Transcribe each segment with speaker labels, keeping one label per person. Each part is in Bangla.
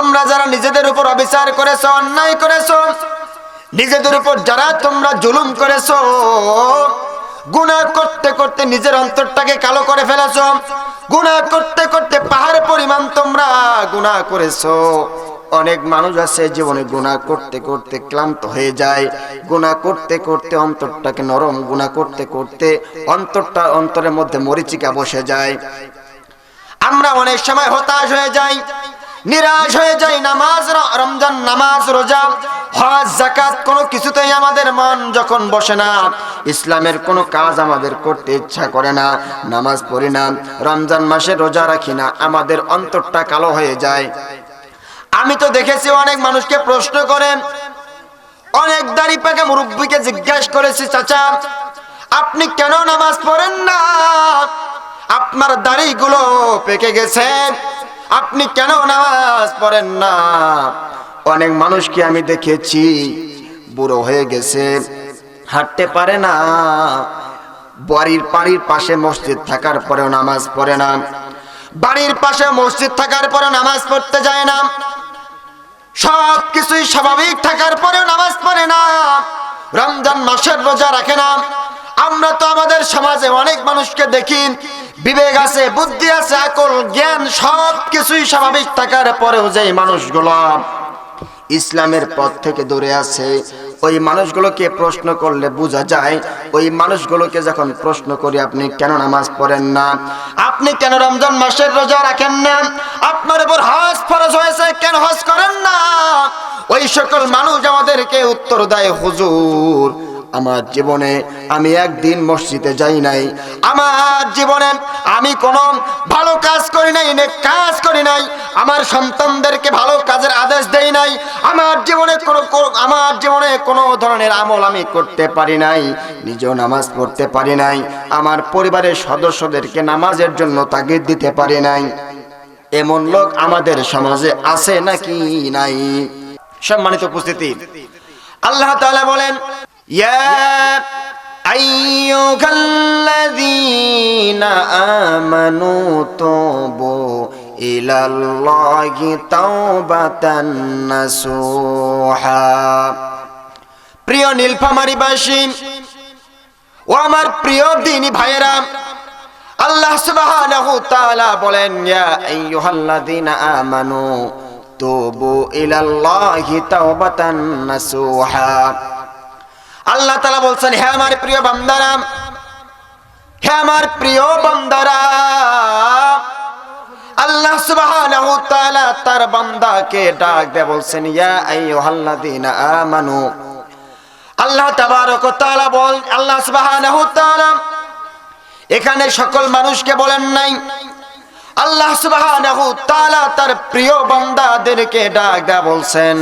Speaker 1: তোমরা যারা নিজেদের উপর অবিচার করেছ, অন্যায় করেছ, নিজেদের উপর যারা তোমরা জুলুম করেছ, গুনাহ করতে করতে নিজের অন্তরটাকে কালো করে ফেলেছো, গুনাহ করতে করতে পাহাড় পরিমাণ তোমরা গুনাহ করেছ। অনেক মানুষ আছে জীবনে গুণা করতে করতে ক্লান্ত হয়ে যায়, গুনাহ করতে করতে অন্তরটাকে নরম, গুনাহ করতে করতে অন্তরটা অন্তরের মধ্যে মরিচিকা বসে যায়। আমরা অনেক সময় হতাশ হয়ে যাই নিরাশ হয়ে যাই নামাজ রমজান নামাজ, রোজা। হজ জাকাত কোনো কিছুতেই আমাদের মন যখন বসে না। ইসলামের কোনো কাজ আমাদের করতে ইচ্ছা করে না। নামাজ পড়ি না, রমজান মাসে রোজা রাখি না, আমাদের অন্তরটা কালো হয়ে যায়। আমি তো দেখেছি অনেক মানুষকে প্রশ্ন করেন অনেক দাড়ি পাকে মুরব্বীকে জিজ্ঞাসা করেছি, চাচা, আপনি কেন নামাজ পড়েন না? আপনার দাড়িগুলো পেকে গেছে। আপনি কেন নামাজ পড়েন না? অনেক মানুষকে আমি দেখেছি, বুড়ো হয়ে গেছে, হাঁটতে পারে না। বাড়ির বাড়ির পাশে মসজিদ থাকার পরেও নামাজ পড়ে না। বাড়ির পাশে মসজিদ থাকার পরে নামাজ পড়তে যায় না। সব কিছুই স্বাভাবিক থাকার পরেও নামাজ পড়ে না। রমজান মাসের রোজা রাখে না। আমরা তো আমাদের সমাজে অনেক মানুষকে দেখি বিবেক আছে, বুদ্ধি আছে, আকল, জ্ঞান, সব কিছুই স্বাভাবিক থাকার পরেও যে মানুষগুলো ইসলামের পথ থেকে দূরে আছে, ওই মানুষগুলোকে প্রশ্ন করলে বোঝা যায়, ওই মানুষগুলোকে যখন প্রশ্ন করি, আপনি কেন নামাজ পড়েন না? আপনি কেন রমজান মাসের রোজা রাখেন না? আপনার উপর হজ ফরজ হয়েছে, কেন হজ করেন না? ওই সকল মানুষ আমাদেরকে উত্তর দেয়, হুজুর আমার জীবনে আমি একদিন মসজিদে যাই নাই। আমার জীবনে আমি কোনো ভালো কাজ করি নাই কাজ করি নাই। আমার সন্তানদেরকে ভালো কাজের আদেশ দেই নাই। আমার জীবনে কোনো কোনো- আমার জীবনে কোনো ধরনের আমল আমি করতে পারি নাই, নিজেও নামাজ পড়তে পারি নাই। আমার পরিবারের সদস্যদেরকে নামাজের জন্য তাগিদ দিতে পারি নাই। এমন লোক আমাদের সমাজে আছে নাকি নাই? সম্মানিত উপস্থিতি। আল্লাহ তাআলা বলেন আমানু তুবু ইলাল্লাহি তাওবাতান নাসুহা প্রিয় নীলফামারীবাসী, ও আমার প্রিয় দিনী ভাইয়েরা, আল্লাহ সুবহানাহু তাআলা বলেন, ইয়া আইয়ুহাল্লাযীনা আমানু, তুবু ইলাল্লাহি তাওবাতান নাসুহা। আল্লাহ তালা বলছেন হ্যাঁ আমার প্রিয় বান্দারা হ্যাঁ আমার প্রিয় বান্দারা, আল্লাহ তার ডাক বলছেন আল্লাহ বল, আল্লাহ এখানে সকল মানুষকে বলেন নাই আল্লাহ সুবহানাহু তাআলা তার প্রিয় বান্দাদেরকে ডাক দেয়া বলছেন,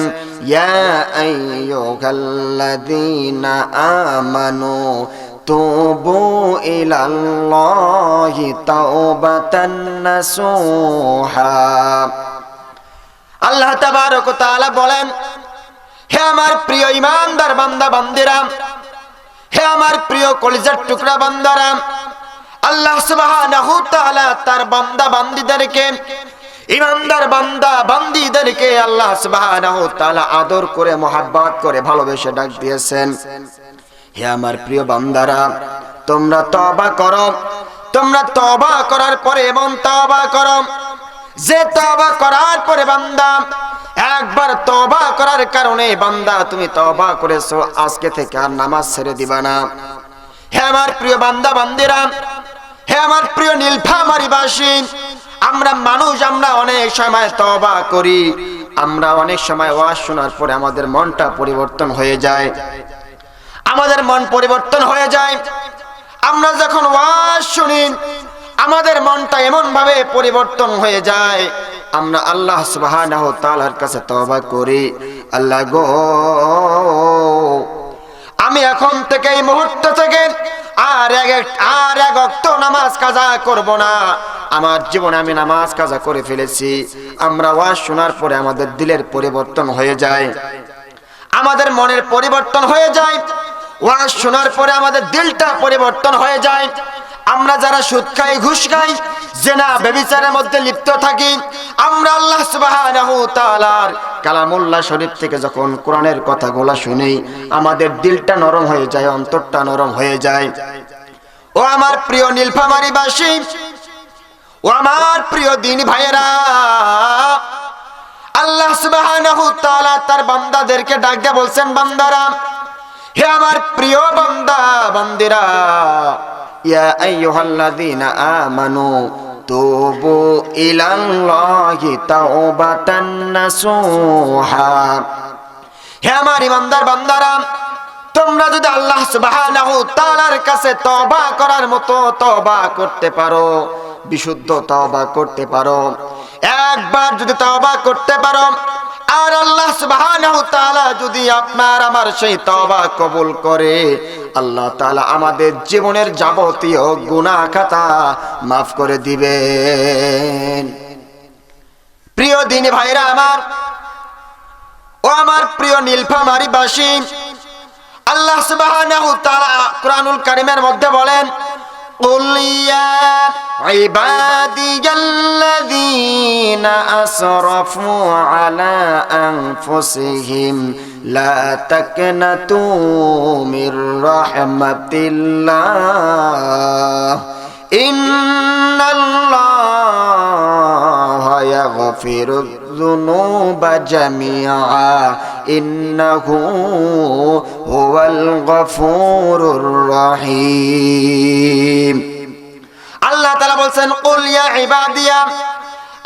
Speaker 1: ইয়া আইয়ুহাল্লাযীনা আমানু তুবু ইলাল্লাহি তাওবাতান নাসুহা। আল্লাহ তাবারক তাআলা বলেন, হে আমার প্রিয় ইমানদার বান্দা বান্দিরা, হে আমার প্রিয় কলিজার টুকরা বান্দারা আল্লাহ সুবহানাহু তাআলা তার বান্দা বান্দীদেরকে, ইমানদার বান্দা বান্দীদেরকে আল্লাহ সুবহানাহু তাআলা আদর করে, মোহাব্বত করে, ভালোবেসে ডাক দিয়েছেন। হে আমার প্রিয় বান্দারা, তোমরা তওবা করো। তোমরা তওবা করার পরে এমন তওবা করো, যে তওবা করার পরে বান্দা, একবার তওবা করার কারণে বান্দা তুমি তওবা করেছ, আজকে থেকে আর নামাজ ছেড়ে দিবা না। হে আমার প্রিয় বান্দা বান্দিরা আমরা মানুষ, আমরা অনেক সময় তওবা করি। আমরা অনেক সময় ওয়াজ শোনার পরে আমাদের মনটা পরিবর্তন হয়ে যায়। আমাদের মন পরিবর্তন হয়ে যায়। আমরা যখন ওয়াজ শুনি, আমাদের মনটা এমন ভাবে পরিবর্তন হয়ে যায়। আমরা আল্লাহ সুবহানাহু কাছে তওবা করি। আল্লাহ গো, আমি এখন থেকে এই মুহূর্ত থেকে আর এক আর এক অক্ত নামাজ কাজা করব না। আমার জীবনে আমি নামাজ কাজা করে ফেলেছি। আমরা ওয়াজ শোনার পরে আমাদের দিলের পরিবর্তন হয়ে যায়। আমাদের মনের পরিবর্তন হয়ে যায়। ওয়াজ শোনার পরে আমাদের দিলটা পরিবর্তন হয়ে যায়। আমরা যারা সুদ খাই, ঘুষ খাই, জেনা বেবিচারের মধ্যে লিপ্ত থাকি, আমরা আল্লাহ তাআলার কালামুল্লাহ শরীফ থেকে যখন কোরআনের কথাগুলো শুনি, আমাদের দিলটা নরম হয়ে যায়, অন্তরটা নরম হয়ে যায়। ও আমার প্রিয় নীলফামারীবাসী, ও আমার প্রিয় দিন ভাইয়েরা, আল্লাহ সুবহানাহু তাআলা তার বান্দাদেরকে ডাক দিয়ে বলছেন, বান্দারা, হে আমার প্রিয় বান্দা, বান্দিরা, ইয়া আইয়ুহাল্লাযীনা আমানু তুবু ইলাল্লাহি তাওবাতান নাসুহা। হে আমার ইমানদার বান্দারা, তোমরা যদি আল্লাহ সুবহানাহু তাআলার কাছে তওবা করার মতো তওবা করতে পারো, বিশুদ্ধ তওবা করতে পারো, একবার যদি তওবা করতে পারো আর আল্লাহ সুবহানাহু তাআলা যদি আপনার আমার সেই তওবা কবুল করে, আল্লাহ তাআলা আমাদের জীবনের যাবতীয় গুনাহ খাতা মাফ করে দিবেন। প্রিয় দিনী ভাইরা আমার, ও আমার প্রিয় নীলফামারীবাসী আল্লাহ সুবহানাহু তাআলা কোরআনুল কারীমের মধ্যে বলেন قل يا عبادي الذين أسرفوا على أنفسهم لا تقنطوا من رحمة الله إن الله يغفر الذنوب جميعا إنه هو الغفور الرحيم আল্লাহ তালা বলছেন কুল ইয়া ইবাদিয়া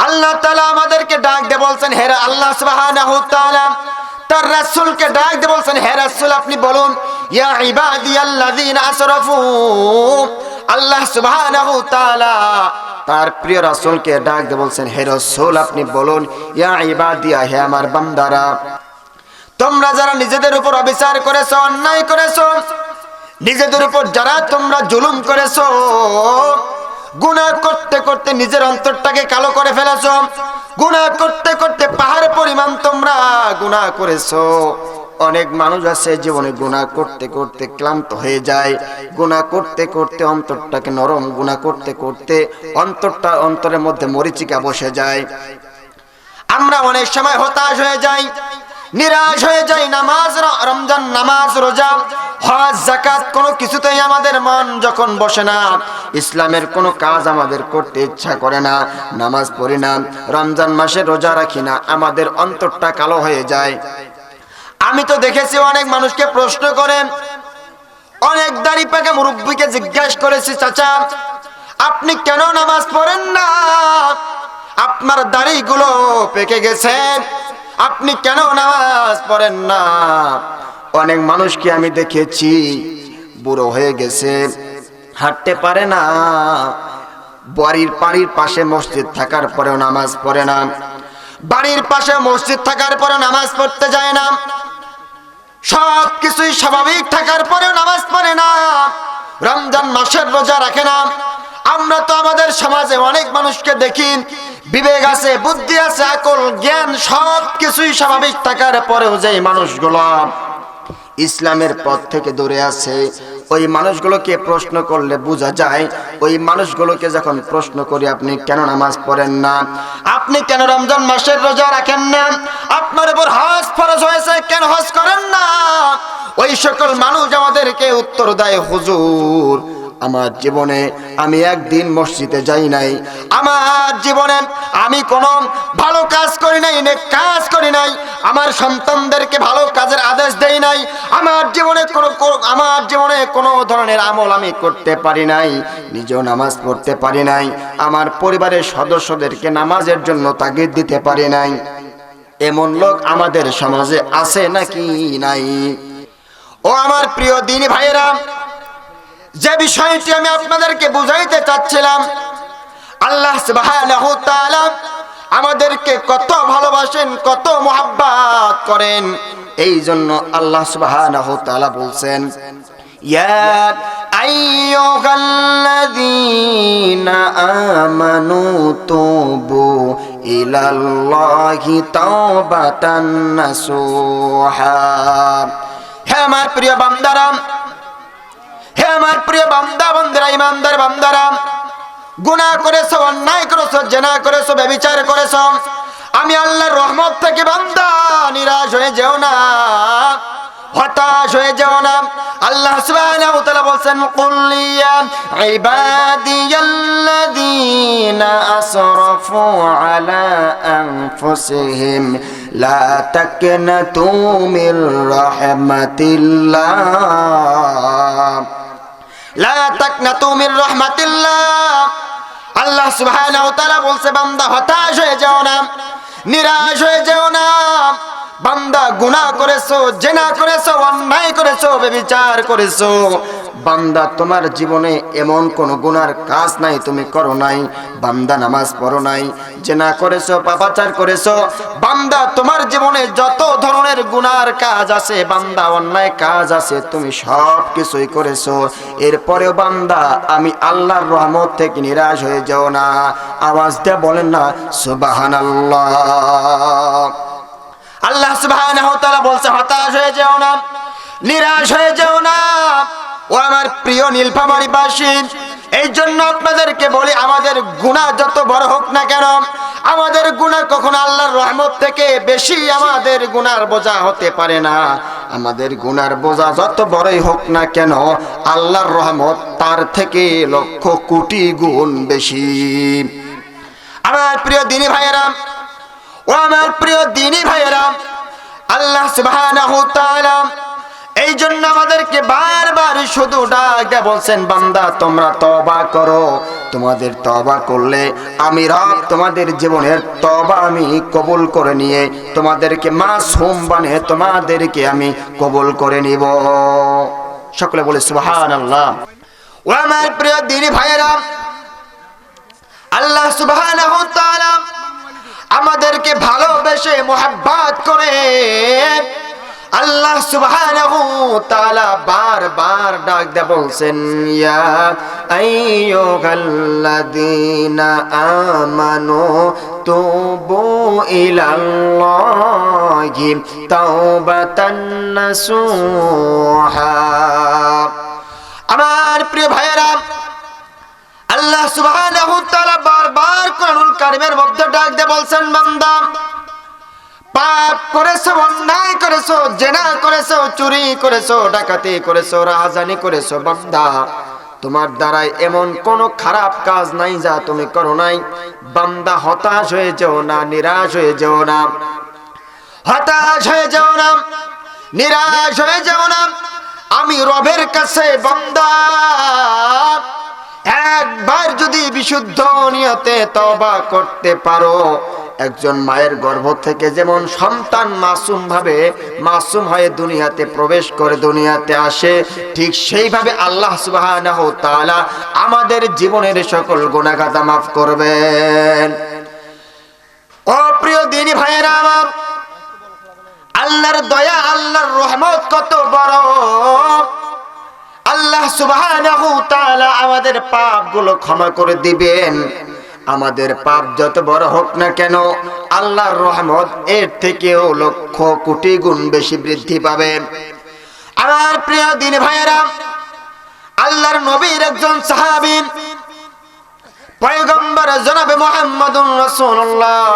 Speaker 1: আল্লাহ তালা আমাদেরকে ডাক দিয়ে বলছেন হেরা আল্লাহ সুবহানাহু তাআলা তার রাসূলকে ডাক দিয়ে বলছেন হে রাসূল আপনি বলুন ইয়া ইবাদিয়াল্লাযীনা আসরাফু আল্লাহ সুবহানাহু তাআলা তার প্রিয় রাসূলকে ডাক দিয়ে বলছেন, হে রাসূল, আপনি বলুন, ইয়া ইবাদিয়া, হে আমার বান্দারা, তোমরা যারা নিজেদের উপর অবিচার করেছ, অন্যায় করেছ, নিজেদের উপর যারা তোমরা জুলুম করেছ, গুনাহ করতে করতে নিজের অন্তরটাকে কালো করে ফেলেছো, গুনাহ করতে করতে পাহাড় পরিমাণ তোমরা গুনাহ করেছ অনেক মানুষ আছে জীবনে গুণা করতে করতে ক্লান্ত হয়ে যায়। গুনাহ করতে করতে অন্তরটাকে নরম গুণা করতে করতে অন্তরটা অন্তরের মধ্যে মরিচিকা বসে যায়। আমরা অনেক সময় হতাশ হয়ে যাই, নিরাশ হয়ে যাই, নামাজ, রমজান, নামাজ, রোজা, হজ জাকাত কোনো কিছুতেই আমাদের মন যখন বসে না। ইসলামের কোনো কাজ আমাদের করতে ইচ্ছা করে না, নামাজ পড়ি না, রমজান মাসে রোজা রাখি না, আমাদের অন্তরটা কালো হয়ে যায়। আমি তো দেখেছি অনেক মানুষকে প্রশ্ন করেন। অনেক দাড়ি পাকে মুরব্বীকে জিজ্ঞাসা করেছি, চাচা, আপনি কেন নামাজ পড়েন না? আপনার দাড়িগুলো পেকে গেছে। আপনি কেন নামাজ পড়েন না? অনেক মানুষকে আমি দেখেছি বুড়ো হয়ে গেছে, হাঁটতে পারে না। বাড়ির বাড়ির পাশে মসজিদ থাকার পরেও নামাজ পড়ে না। বাড়ির পাশে মসজিদ থাকার পরে নামাজ পড়তে যায় না। সব কিছুই স্বাভাবিক থাকার পরেও নামাজ পড়ে না। রমজান মাসের রোজা রাখে না। আমরা তো আমাদের সমাজে অনেক মানুষকে দেখি, বিবেক আছে, বুদ্ধি আছে, আকল, জ্ঞান সব কিছুই স্বাভাবিক থাকার পরেও যে মানুষগুলো ইসলামের পথ থেকে দূরে আছে ওই মানুষগুলোকে প্রশ্ন করলে বোঝা যায়, ওই মানুষগুলোকে যখন প্রশ্ন করি, আপনি কেন নামাজ পড়েন না? আপনি কেন রমজান মাসের রোজা রাখেন না? আপনার উপর হজ ফরজ হয়েছে, কেন হজ করেন না? ওই সকল মানুষ আমাদেরকে উত্তর দেয়, হুজুর আমার জীবনে আমি একদিন মসজিদে যাই নাই। আমার জীবনে আমি কোনো ভালো কাজ করি নাই কাজ করি নাই। আমার সন্তানদেরকে ভালো কাজের আদেশ দেই নাই। আমার জীবনে কোনো আমার জীবনে কোনো ধরনের আমল আমি করতে পারি নাই, নিজেও নামাজ পড়তে পারি নাই, আমার পরিবারের সদস্যদেরকে নামাজের জন্য তাগিদ দিতে পারি নাই। এমন লোক আমাদের সমাজে আছে নাকি নাই? ও আমার প্রিয় দিনী ভাইয়েরা যে বিষয়টি আমি আপনাদেরকে বুঝাইতে চাচ্ছিলাম, আল্লাহ আমাদেরকে কত ভালোবাসেন, কত মোহাব্বত করেন এই জন্য আল্লাহ তাআলা বলছেন, ইয়া আইয়ুহাল্লাযীনা আমানু তুবু ইলাল্লাহি তাওবাতান নাসুহা। হে আমার প্রিয় বান্দারা হে আমার প্রিয় বান্দা, বন্দিরা, ইমানদার বান্দারা, গুনাহ করেছ, অন্যায় করেছ, জেনা করেছ ব্যভিচার করেছ, আমি আল্লাহর রহমত থেকে বান্দা, নিরাশ হয়ে যেও না, হতাশ হয়ে যেও না। আল্লাহ সুবহানাহু ওয়া তাআলা বলেন কুল ইয়া ইবাদিয়াল্লাযীনা আসরাফু আলা আনফুসিহিম, লা তাকনাতু মির রাহমাতিল্লাহ লা তাকনাতু মির রাহমাতিল্লাহ আল্লাহ সুবাহ বলছে বান্দা হতাশ হয়ে যাও না নিরাশ হয়ে যাও না। বান্দা গুনাহ করেছ, জেনা করেছ, অন্যায় করেছ ব্যভিচার করেছ। বান্দা, তোমার জীবনে এমন কোন গুনার কাজ নাই, তুমি করো নাই, বান্দা নামাজ পড়ো নাই, জেনা করেছ, পাপাচার করেছ। বান্দা, তোমার জীবনে যত ধরনের গুনার কাজ আছে, বান্দা, অন্যায় কাজ আছে, তুমি সব কিছুই করেছ। এরপরেও বান্দা, আমি আল্লাহর রহমত থেকে নিরাশ হয়ে যাও না। আওয়াজ দিয়ে বলেন না, সুবহানাল্লাহ। আল্লাহ ওয়া তাআলা বলছে, হতাশ হয়ে যেও না, নিরাশ হয়ে যেও না। ও আমার প্রিয় নীলফামারীবাসী এই জন্য আপনাদেরকে বলি, আমাদের গুনাহ যত বড় হোক না কেন, আমাদের গুনাহ কখনো আল্লাহর রহমত থেকে বেশি আমাদের গুনার বোঝা হতে পারে না। আমাদের গুনার বোঝা যত বড়ই হোক না কেন, আল্লাহর রহমত তার থেকে লক্ষ কোটি গুণ বেশি। আমার প্রিয় দিনী ভাইয়েরা ও আমার প্রিয় দিনী ভাইয়েরা, আল্লাহ তাআলা এই জন্য আমাদেরকে বারবার শুধু বলছেন, বান্দা, তোমরা তবা করো। তোমাদের তবা করলে আমি রব তোমাদের জীবনের তবা আমি কবুল করে নিয়ে তোমাদেরকে মাসুম বানিয়ে তোমাদেরকে আমি কবুল করে নিব। সকলে বলে সুবহানাল্লাহ। ও আমার প্রিয় দিনী ভাইয়েরা, আল্লাহ তাআলা আমাদেরকে ভালোবেসে মোহাব্বত করে। আল্লাহ সুবহানাহু তাআলা বারবার ডাক দিয়ে বলছেন, ইয়া আইয়ুহাল্লাযীনা আমানু তুবু ইলাল্লাহি তাওবাতান নাসুহা। আমার প্রিয় ভাইয়েরা, আল্লাহ সুবহানাহু কারীমের মধ্যে ডাক দিয়ে বলছেন, বান্দা, পাপ করেছ, অন্যায় করেছ, জেনা করেছ, চুরি করেছ, ডাকাতি করেছ, রাহাজানি করেছ, বান্দা, তোমার দ্বারাই এমন কোন খারাপ কাজ নাই যা তুমি করো নাই। বান্দা, হতাশ হয়ে যেও না, নিরাশ হয়ে যেও না। হতাশ হয়ে যেও না, নিরাশ হয়ে যেও না। আমি রবের কাছে, বান্দা একবার যদি বিশুদ্ধ নিয়তে তবা করতে পারো, একজন মায়ের গর্ভ থেকে যেমন সন্তান মাসুম ভাবে, মাসুম হয়ে দুনিয়াতে প্রবেশ করে, দুনিয়াতে আসে, ঠিক সেইভাবে আল্লাহ তাআলা আমাদের জীবনের সকল গুনাহগাতা মাফ করবেন। ও প্রিয় দিনী ভাইয়েরা আমার, আল্লাহর দয়া, আল্লাহর রহমত কত বড়! আল্লাহ তাআলা আমাদের পাপগুলো ক্ষমা করে দিবেন। আমাদের পাপ যত বড় হোক না কেন, আল্লাহর রহমত এর থেকেও লক্ষ কোটি গুণ বেশি বৃদ্ধি পাবে। আমার প্রিয় দিন ভাইয়েরা, আল্লাহর নবীর একজন সাহাবী, পয়গম্বর জনাবে মুহাম্মদুর রাসূলুল্লাহ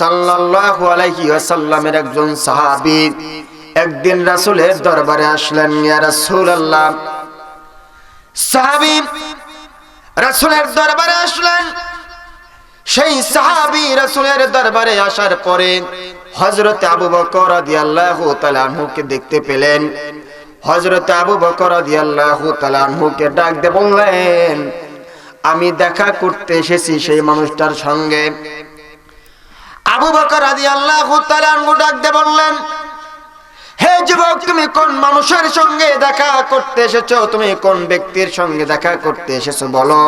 Speaker 1: সাল্লাল্লাহু আলাইহি ওয়াসাল্লামের একজন সাহাবী একদিন রাসূলের দরবারে আসলেন, ইয়া রাসূলুল্লাহ। সাহাবী রাসূলের দরবারে আসলেন। সেই সাহাবী রাসূলের দরবারে আসার পরে হযরত আবু বকর আনহুকে দেখতে পেলেন। হযরত আবু বকর আনহুকে ডাক দিয়ে বললেন, আমি দেখা করতে এসেছি সেই মানুষটার সঙ্গে। আবু বকর তাআলা আনহু ডাক দিয়ে বললেন তুমি কোন মানুষের সঙ্গে দেখা করতে এসেছ? তুমি কোন ব্যক্তির সঙ্গে দেখা করতে এসেছ? বলো।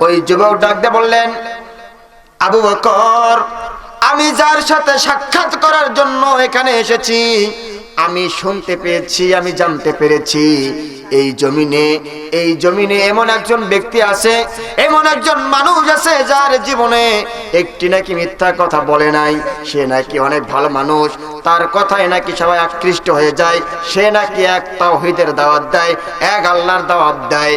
Speaker 1: ওই যুবক ডাকতে বললেন, আবু বকর, আমি যার সাথে সাক্ষাৎ করার জন্য এখানে এসেছি। আমি শুনতে পেয়েছি, আমি জানতে পেরেছি। এই জমিনে এই জমিনে এমন একজন ব্যক্তি আছে, এমন একজন মানুষ আছে যার জীবনে একটি নাকি মিথ্যা কথা বলে নাই, সে নাকি অনেক ভালো মানুষ, তার কথায় নাকি সবাই আকৃষ্ট হয়ে যায়, সে নাকি এক তাওহীদের দাওয়াত দেয়, এক আল্লাহর দাওয়াত দেয়।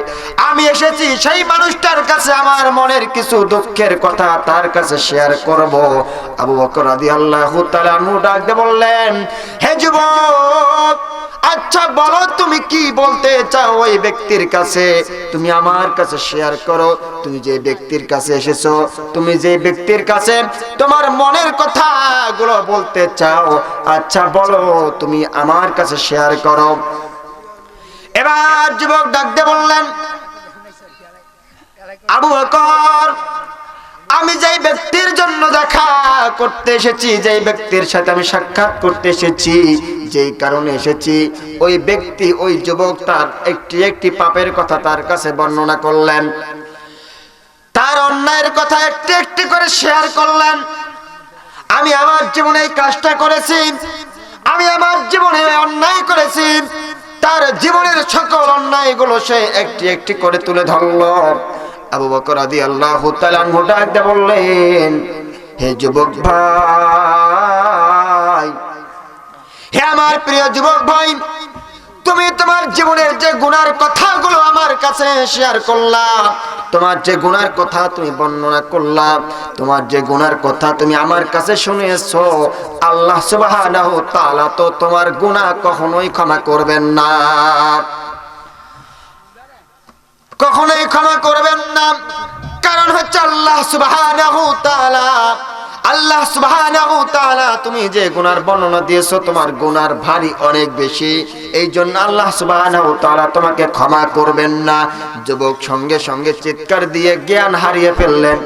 Speaker 1: আমি এসেছি সেই মানুষটার কাছে আমার মনের কিছু দুঃখের কথা তার কাছে শেয়ার করব। আবু বকর রাদিয়াল্লাহু তাআলা নু ডাক দিয়ে বললেন, হে যুবক আচ্ছা বলো তুমি কি বলতে চাও ওই ব্যক্তির কাছে? তুমি আমার কাছে শেয়ার করো। তুমি যে ব্যক্তির কাছে এসেছ, তুমি যে ব্যক্তির কাছে তোমার মনের কথাগুলো বলতে চাও আচ্ছা বলো তুমি আমার কাছে শেয়ার করো। এবার যুবক ডাকতে বললেন, আবু বকর, আমি জন্য দেখা করতে এসেছি, যেই ব্যক্তির সাথে আমি সাক্ষাৎ করতে এসেছি, যেই কারণে এসেছি, ওই ব্যক্তি, ওই যুবক তার একটি একটি পাপের কথা তার কাছে বর্ণনা করলেন। তার অন্যায়ের কথা একটি একটি করে শেয়ার করলেন। আমি আমার জীবনে কাজটা করেছি, আমি আমার জীবনে অন্যায় করেছি, তার জীবনের সকল অন্যায়গুলো সে একটি একটি করে তুলে ধরলো। আবু বকর আদি আল্লাহ বললেন হে যুবক ভাই, হে আমার প্রিয় যুবক ভাই, তুমি তোমার জীবনের যে গুনার কথাগুলো আমার কাছে শেয়ার করলা, তোমার যে গুনার কথা তুমি বর্ণনা করলা, তোমার যে গুনার কথা তুমি আমার কাছে শুনেছো আল্লাহ তাআলা তো তোমার গুনাহ কখনোই ক্ষমা করবেন না। কখনোই ক্ষমা করবেন না। কারণ হচ্ছে আল্লাহ তাআলা। আল্লাহ তাআলা, তুমি যে গুনার বর্ণনা দিয়েছ, তোমার গুনার ভারী অনেক বেশি। এই জন্য আল্লাহ তাআলা তোমাকে ক্ষমা করবেন না। যুবক সঙ্গে সঙ্গে চিৎকার দিয়ে জ্ঞান হারিয়ে ফেললেন।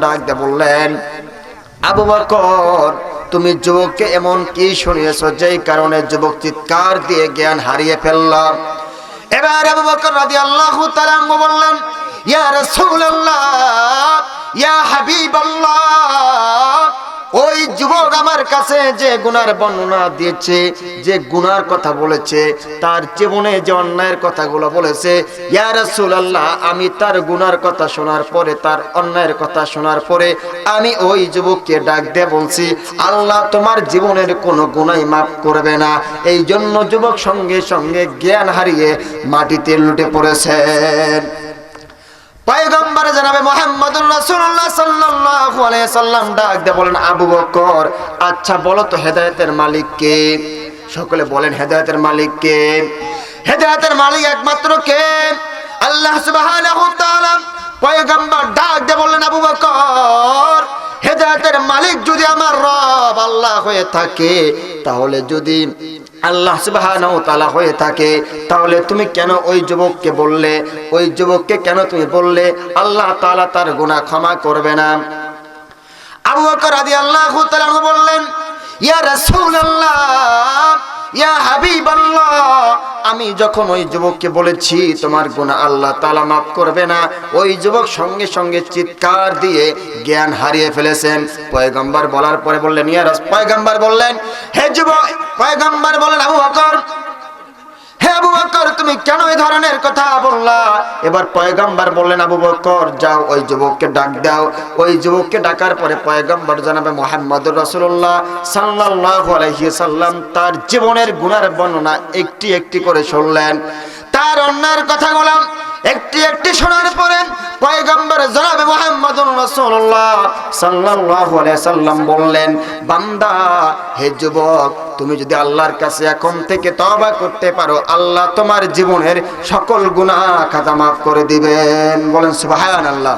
Speaker 1: ডাক বললেন, আবু বকর তুমি যুবককে এমন কি শুনিয়েছ? যেই কারণে যুবক চিৎকার দিয়ে জ্ঞান হারিয়ে ফেললাম এবার আবু বকর রাদিয়াল্লাহু তাআলা বললেন, ইয়া রাসূলুল্লাহ, ইয়া হাবিবাল্লাহ ওই যুবক আমার কাছে যে গুনার বর্ণনা দিয়েছে, যে গুনার কথা বলেছে, তার জীবনে যে অন্যায়ের কথাগুলো বলেছে, ইয়া রাসূলুল্লাহ, আমি তার গুনার কথা শোনার পরে, তার অন্যায়ের কথা শোনার পরে, আমি ওই যুবককে ডাক দিয়ে বলছি, আল্লাহ তোমার জীবনের কোনো গুনাই মাফ করবে না। এই জন্য যুবক সঙ্গে সঙ্গে জ্ঞান হারিয়ে মাটিতে লুটে পড়েছেন। পয়গম্বর জানাবে মোহাম্মদুর রাসূলুল্লাহ সাল্লাল্লাহু আলাইহি সাল্লাম, ডাক দিয়ে বলেন, আবু বকর আচ্ছা বলো তো হেদায়েতের মালিক কে? সকলে বলেন, হেদায়েতের মালিক কে? হেদায়েতের মালিক একমাত্র কে? আল্লাহ সুবহানাহু ওয়া তাআলা। পয়গম্বর ডাক দিয়ে বললেন, আবু বকর, হেদায়েতের মালিক যদি আমার রব আল্লাহ হয়ে থাকে, তাহলে যদি আল্লাহ তাআলা হয়ে থাকে। তাহলে তুমি কেন ওই যুবককে বললে? ওই যুবককে কেন তুমি বললে? আল্লাহ তালা তার গুনাহ ক্ষমা করবে না। আবু বকর রাদিয়াল্লাহু তাআলা বললেন, ইয়া রাসূলুল্লাহ ইয়া আমি যখন ওই যুবককে বলেছি, তোমার গুণা আল্লাহ তালা মাফ করবে না, ওই যুবক সঙ্গে সঙ্গে চিৎকার দিয়ে জ্ঞান হারিয়ে ফেলেছেন। পয়গম্বর বলার পরে বললেন, ইয়া রাস পয়গম্বর বললেন, হে যুবক, পয়গম্বর বলেন, আবু বকর তুমি কেন এই ধরনের কথা বললা? এবার বললেন, আবু যাও, ওই যুবককে ডাক দাও। ওই যুবককে ডাকার পরে জানাবে আলাইহি সাল্লাম তার জীবনের গুণার বর্ণনা একটি একটি করে শুনলেন। তার অন্যায়ের কথাগুলো একটি একটি শোনার পরে পয়গম্বর জনাবে মোহাম্মদ রাসূলুল্লাহ সাল্লাল্লাহু আলাইহি সাল্লাম বললেন, বান্দা, হে যুবক, তুমি যদি আল্লাহর কাছে এখন থেকে তওবা করতে পারো, আল্লাহ তোমার জীবনের সকল গুনাহ খাতা মাফ করে দিবেন। বলেন, সুবহানাল্লাহ।